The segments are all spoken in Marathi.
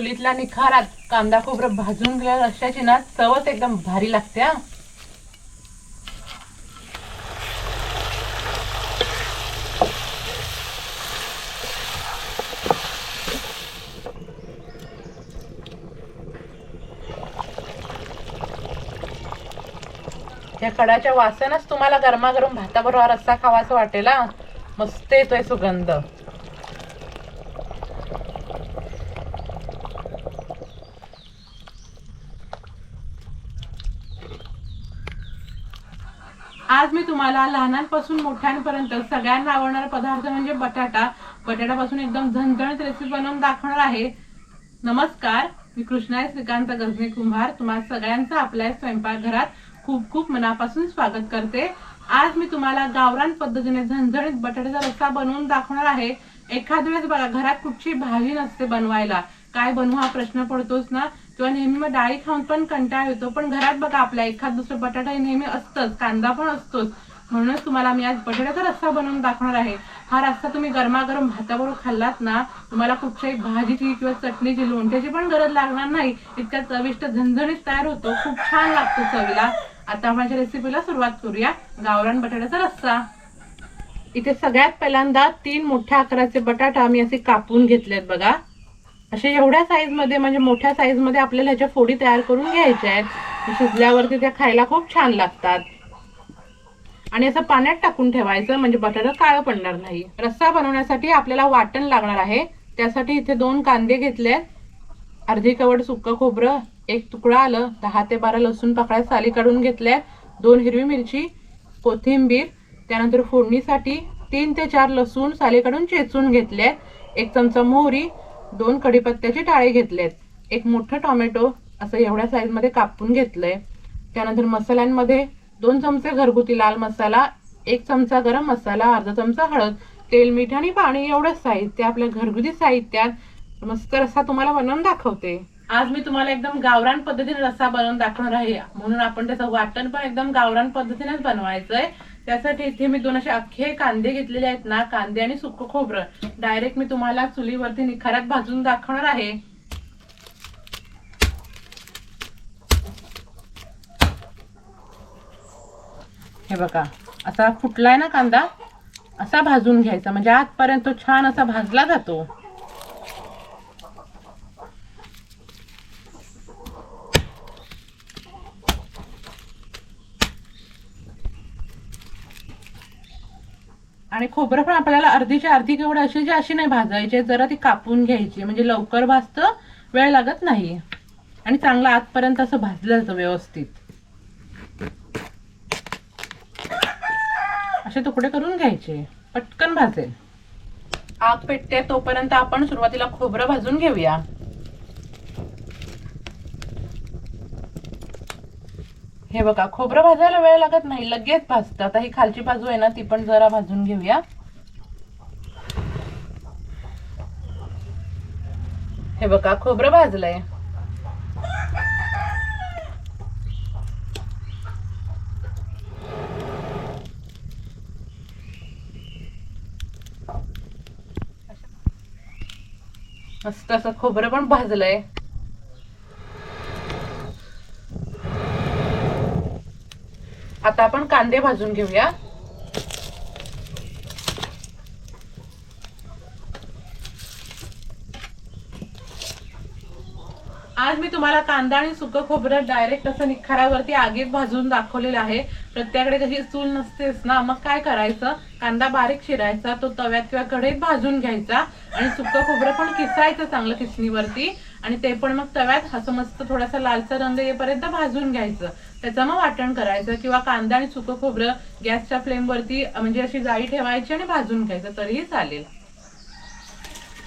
चुलीतला निखारात कांदा खोबरं भाजून गेल्या अशाची ना चवच एकदम भारी लागते हा. या कडाच्या वासनच तुम्हाला गरमागरम भाताबरोबर रस्सा खावासा वाटेल मस्त येतोय सुगंध. आज मी तुम्हाला लहानांपासून मोठ्यांपर्यंत सगळ्यांना आवडणारा पदार्थ म्हणजे बटाटा. बटाट्यापासून एकदम झणझणीत रेसिपी बनवून दाखवणार आहे. नमस्कार मी कृष्णाय श्रीकांत गजने कुंभार. तुम्हाला सगळ्यांचं आपल्या स्वयंपाकघरात खूप खूप मनापासून स्वागत करते. आज मी तुम्हाला गावरान पद्धतीने झणझणीत बटाट्याचा रस्सा बनवून दाखवणार आहे. एखाद वेळेस बघा घरात कुठची भाजी नसते बनवायला. काय बनवू हा प्रश्न पडतोच ना. किंवा नेहमी मग डाळी खाऊन पण कंटाळा येतो. पण घरात बघा आपल्या एखाद दुसरं बटाटा हे नेहमी असतंच. कांदा पण असतोच. म्हणूनच तुम्हाला मी आज बटाट्याचा रस्सा बनवून दाखवणार आहे. हा रस्सा तुम्ही गरमागरम भाताबरोबर खाल्लात ना तुम्हाला कुठच्याही भाजीची किंवा चटणीची लोणच्याची पण गरज लागणार नाही. इतक्या चविष्ट झणझणीत तयार होतो. खूप छान लागतो चवीला. आता माझ्या रेसिपीला सुरुवात करूया. गावरान बटाट्याचा रस्सा. इथे सगळ्यात पहिल्यांदा तीन मोठ्या आकाराचे बटाटा मी असे कापून घेतलेत बघा. असे एवढ्या साईजमध्ये म्हणजे मोठ्या साईजमध्ये आपल्याला ह्याच्या फोडी तयार करून घ्यायच्या आहेत. शिजल्यावरती त्या खायला खूप छान लागतात. आणि असं पाण्यात टाकून ठेवायचं म्हणजे बटाटा काळं पडणार नाही रस्सा बनवण्यासाठी आपल्याला वाटण लागणार आहे. त्यासाठी इथे दोन कांदे घेतले. अर्धी कवड सुक्क खोबरं एक तुकडा आलं दहा ते बारा लसूण पाकळ्या साली काढून घेतल्या दोन हिरवी मिरची कोथिंबीर त्यानंतर फोडणीसाठी तीन ते चार लसूण साली काढून चेचून घेतले एक चमचा मोहरी दोन कढीपत्त्याचे टाळे घेतलेत. एक मोठं टोमॅटो असं एवढ्या साईजमध्ये कापून घेतलंय. त्यानंतर मसाल्यांमध्ये दोन चमचे घरगुती लाल मसाला एक चमचा गरम मसाला अर्धा चमचा हळद तेल मीठ आणि पाणी एवढंच साहित्य आपल्या घरगुती साहित्यात मस्त रस्सा तुम्हाला बनवून दाखवते. आज मी तुम्हाला एकदम गावरान पद्धतीने रस्सा बनवून दाखवणार आहे. म्हणून आपण त्याचं वाटण पण एकदम गावरान पद्धतीनेच बनवायचंय. त्यासाठी इथे मी दोन असे अख्खे कांदे घेतलेले आहेत ना कांदे आणि सुकं खोबरं. डायरेक्ट मी तुम्हाला चुलीवरती निखारात भाजून दाखवणार आहे. हे बघा असा फुटलाय ना कांदा? असा भाजून घ्यायचा म्हणजे आजपर्यंत तो छान असा भाजला जातो. आणि खोबरं पण आपल्याला अर्धीच्या अर्धी केवढ अशी जी अशी नाही भाजायची जरा ती कापून घ्यायची. म्हणजे लवकर भाजतं वेळ लागत नाही. आणि चांगलं आतपर्यंत असं भाजलं जातं व्यवस्थित. असे तुकडे करून घ्यायचे. पटकन भाजेल. आग पेटते तोपर्यंत आपण सुरुवातीला खोबरं भाजून घेऊया. हे बघा खोबरं भाजायला वेळ लागत नाही. लगेच भाजतं आता ही खालची बाजू आहे ना ती पण जरा भाजून घेऊया. हे बघा खोबरं भाजलंय. मस्त असं खोबरं पण भाजलंय. आता आपण कांदे भाजून घेऊया. आज मी तुम्हाला कांदा आणि सुकं खोबरं डायरेक्ट असं निखारावरती आगीत भाजून दाखवलेलं आहे. प्रत्येकाकडे कशी चूल नसतेच ना मग काय करायचं? कांदा बारीक शिरायचा तो तव्यात किंवा कढईत भाजून घ्यायचा आणि सुकं खोबरं पण किसायचं चांगलं किसणीवरती आणि ते पण मग तव्यात असं मस्त थोडासा लालसा रंग येईपर्यंत भाजून घ्यायचं. त्याचं मग वाटण करायचं किंवा कांदा आणि सुकं खोबरं गॅसच्या फ्लेमवरती म्हणजे अशी जाळी ठेवायची आणि भाजून घ्यायचं तरीही चालेल.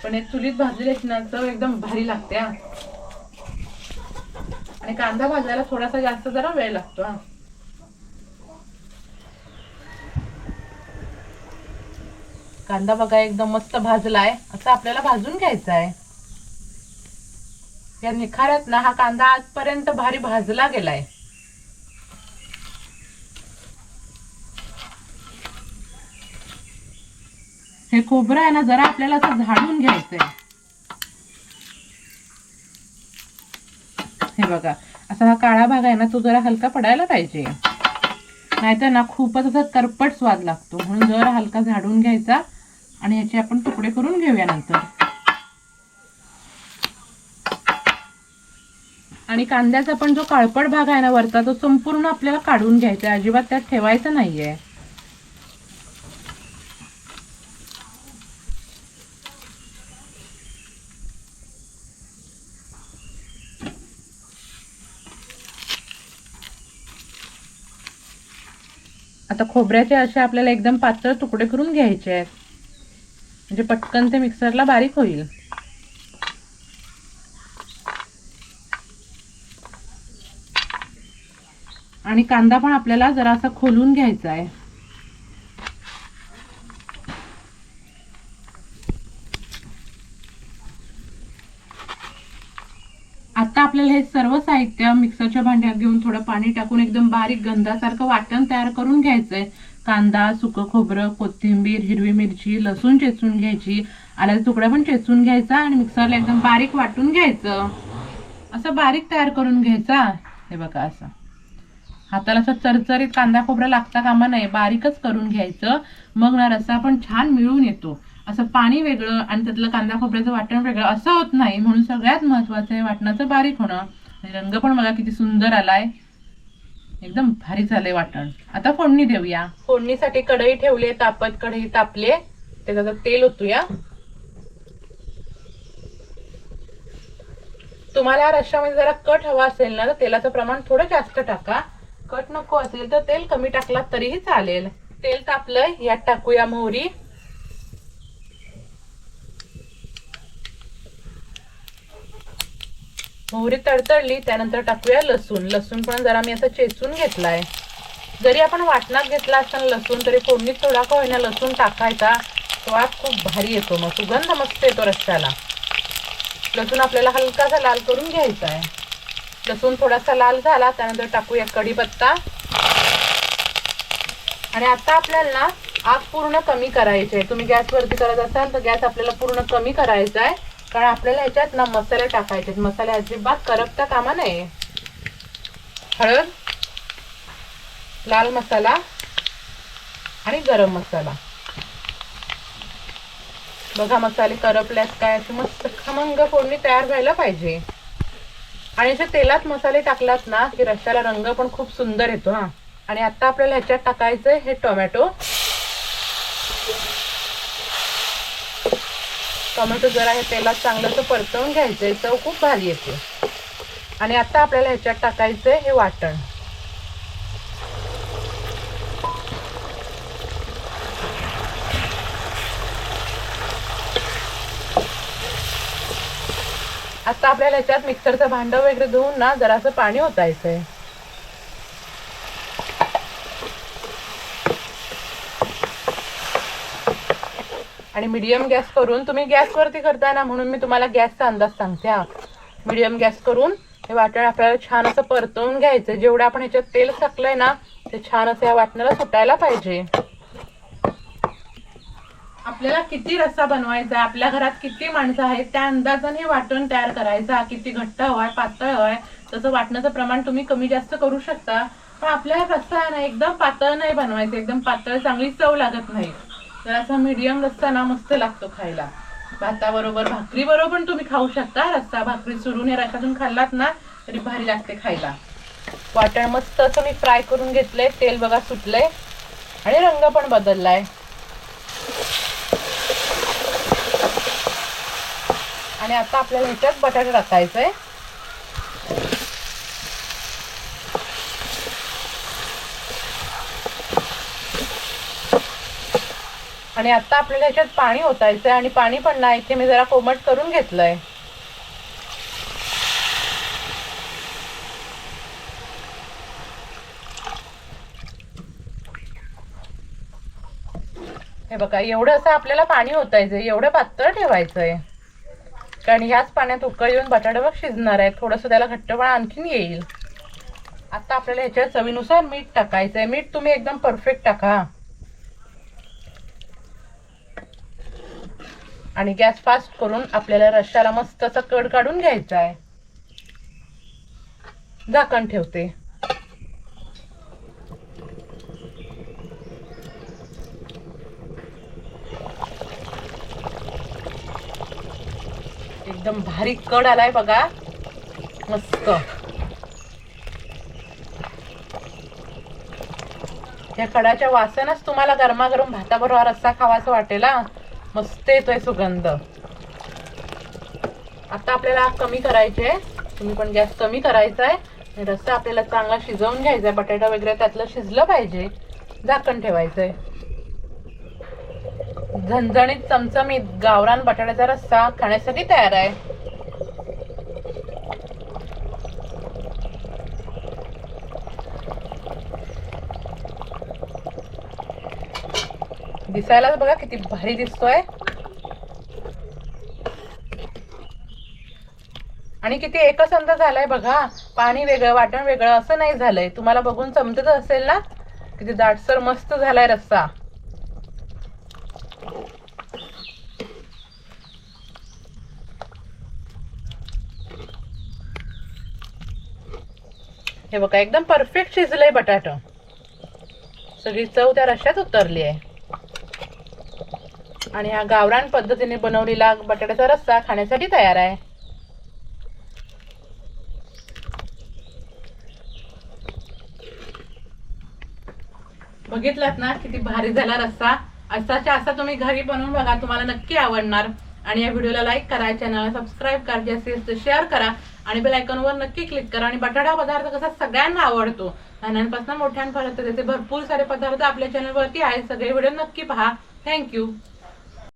पण एक चुलीत भाजलेली ना चव एकदम भारी लागते हा. आणि कांदा भाजायला थोडासा जास्त जरा वेळ लागतो हा. कांदा बघा एकदम मस्त भाजलाय असं आपल्याला भाजून घ्यायचा आहे. या निखाऱ्यात ना हा कांदा आजपर्यंत भारी भाजला गेलाय. हे खोबरं आहे ना जरा आपल्याला असं झाडून घ्यायचंय. हे बघा असा हा काळा भाग आहे ना तो जरा हलका पडायला पाहिजे. नाहीतर ना खूपच असा करपट स्वाद लागतो. म्हणून जरा हलका झाडून घ्यायचा आणि ह्याचे आपण तुकडे करून घेऊया नंतर. आणि कांद्याचा पण जो काळपट भाग आहे ना वरचा तो संपूर्ण आपल्याला काढून घ्यायचा आहे. अजिबात त्यात ठेवायचा नाहीये. आता खोबऱ्याचे असे आपल्याला एकदम पातळ तुकडे करून घ्यायचे आहेत. म्हणजे पटकन ते मिक्सरला बारीक होईल. आणि कांदा पण आपल्याला जरासा खोलून घ्यायचा आहे आता आपल्याला हे सर्व साहित्य मिक्सरच्या भांड्यात घेऊन थोडं पाणी टाकून एकदम बारीक गंधासारखं वाटण तयार करून घ्यायचंय. कांदा सुकं खोबरं कोथिंबीर हिरवी मिरची लसूण चेचून घ्यायची. आल्याचा तुकडा पण चेचून घ्यायचा आणि मिक्सरला एकदम बारीक वाटून घ्यायचं. असं बारीक तयार करून घ्यायचा. हे बघा असं. हाताला असं चरचरीत कांदा खोबरा लागता कामा नाही बारीकच करून घ्यायचं. मग ना रस्सा पण छान मिळून येतो. असं पाणी वेगळं आणि त्यातलं कांदा खोबऱ्याचं वाटण वेगळं असं होत नाही. म्हणून सगळ्यात महत्वाचं आहे वाटणाचं बारीक होणं. आणि रंग पण बघा किती सुंदर आलाय. एकदम भारी झालंय वाटण. आता फोडणी देऊया. फोडणीसाठी कढई ठेवली तापत कढई तापले त्याचं तेल ओतूया. तुम्हाला या रश्श्यामध्ये जरा कट हवा असेल ना तर तेलाचं प्रमाण थोडं जास्त टाका. कट नको असेल तर तेल कमी टाकलात तरीही चालेल. तेल तापलंय यात टाकूया मोहरी. मोहरी तडतडली त्यानंतर टाकूया लसूण. लसूण पण जरा मी असं चेचून घेतलाय. जरी आपण वाटणात घेतला असताना लसूण तरी फोडणीत थोडा का होईना लसूण टाकायचा. तो आत खूप भारी येतो मग सुगंध मस्त येतो रस्त्याला. लसूण आपल्याला हलकासा लाल करून घ्यायचा आहे लसूण थोडासा लाल झाला त्यानंतर टाकूया कढीपत्ता. आणि आता आपल्याला ना आग पूर्ण कमी करायची आहे तुम्ही गॅसवरती करत असाल तर गॅस आपल्याला पूर्ण कमी करायचा आहे कारण आपल्याला ह्याच्यात ना मसाले टाकायचे मसाले अजिबात करपता कामा नये. हळद लाल मसाला आणि गरम मसाला. बघा मसाले करपल्यास काय अशी मस्त खमंग फोडणी तयार व्हायला पाहिजे. आणि अशा तेलात मसाले टाकलात ना की रश्याला रंग पण खूप सुंदर येतो हा. आणि आता आपल्याला ह्याच्यात टाकायचं हे टोमॅटो. टोमॅटो जरा हे तेलात चांगलं असं परतवून घ्यायचंय चव खूप भारी येते. आणि आता आपल्याला ह्याच्यात टाकायचंय हे वाटण. आता आपल्याला ह्याच्यात मिक्सरचं भांडं वगैरे धुवून ना जरासं पाणी ओतायचंय. आणि मीडियम गॅस करून तुम्ही गॅसवरती करताय ना म्हणून मी तुम्हाला गॅसचा अंदाज सांगते हा. मीडियम गॅस करून हे वाटण आपल्याला छान असं परतवून घ्यायचं जेवढं आपण ह्याच्यात तेल टाकलंय ना ते छान असं या वाटणाला सुटायला पाहिजे. आपल्याला किती रस्सा बनवायचा आहे आपल्या घरात किती माणसं आहेत त्या अंदाजाने वाटण तयार करायचा किती घट्ट हवाय पातळ हवाय तसं वाटण्याचं प्रमाण तुम्ही कमी जास्त करू शकता. पण आपल्याला रस्सा आहे ना एकदम पातळ नाही बनवायचं एकदम पातळ चांगली चव लागत नाही. तर असा मीडियम रस्सा ना मस्त लागतो खायला. भाताबरोबर भाकरी बरोबर पण तुम्ही खाऊ शकता. रस्सा भाकरी चुरून या रसातून खाल्लात ना तरी भारी लागते खायला. वाटण मस्त असं मी फ्राय करून घेतलंय. तेल बघा सुटलंय. आणि रंग पण बदललाय. आणि आता आपल्याला ह्याच्यात बटाटा टाकायचंय. आणि आता आपल्याला ह्याच्यात पाणी ओतायचं आहे आणि पाणी पण ना इथे मी जरा कोमट करून घेतलंय. हे बघा एवढं असं आपल्याला पाणी ओतायचंय एवढं पातळ ठेवायचंय. कारण ह्याच पाण्यात उकळ येऊन बटाटा बघ शिजणार आहे थोडंसं त्याला घट्टपणा आणखीन येईल. आता आपल्याला ह्याच्यात चवीनुसार मीठ टाकायचंय. मीठ तुम्ही एकदम परफेक्ट टाका. आणि गॅस फास्ट करून आपल्याला रश्याला मस्त असा कड काढून घ्यायचा आहे. झाकण ठेवते. एकदम भारी कड आलाय बघा. मस्त. या कडाच्या वासनच तुम्हाला गरमागरम भाताबरोबर रस्सा खावासा वाटेल हा. मस्त येतोय सुगंध. आता आपल्याला कमी करायचे तुम्ही पण गॅस कमी करायचा आहे रस्सा आपल्याला चांगला शिजवून घ्यायचा आहे बटाटा वगैरे त्यातलं शिजलं पाहिजे. झाकण ठेवायचंय. झणझणीत चमचमीत गावरान बटाट्याचा रस्सा खाण्यासाठी तयार आहे. दिसायला बघा किती भारी दिसतोय. आणि किती एकसंध झालाय बघा. पाणी वेगळं वाटण वेगळं असं नाही झालंय. तुम्हाला बघून समजत असेल ना? किती दाटसर मस्त झालाय रस्सा. हे बघा एकदम परफेक्ट शिजलंय बटाट. सगळी चव त्या रश्यात उतरली आहे आणि हा गावरान पद्धतीने बनवलेला बटाट्याचा रस्सा खाण्यासाठी तयार आहे. बघितलात ना किती भारी झाला रस्सा? असाच्या असा तुम्ही घरी बनवून बघा तुम्हाला नक्की आवडणार. आणि या व्हिडिओला लाईक करा चॅनलला सबस्क्राईब करा असेल तर शेअर करा. आणि बेल आयकॉनवर नक्की क्लिक करा. आणि बटाटा पदार्थ कसा सगळ्यांना आवडतो. लहानांपासून मोठ्यांपर्यंत त्याचे भरपूर सारे पदार्थ आपल्या चॅनलवरती आहेत. सगळे व्हिडिओ नक्की पहा. थँक्यू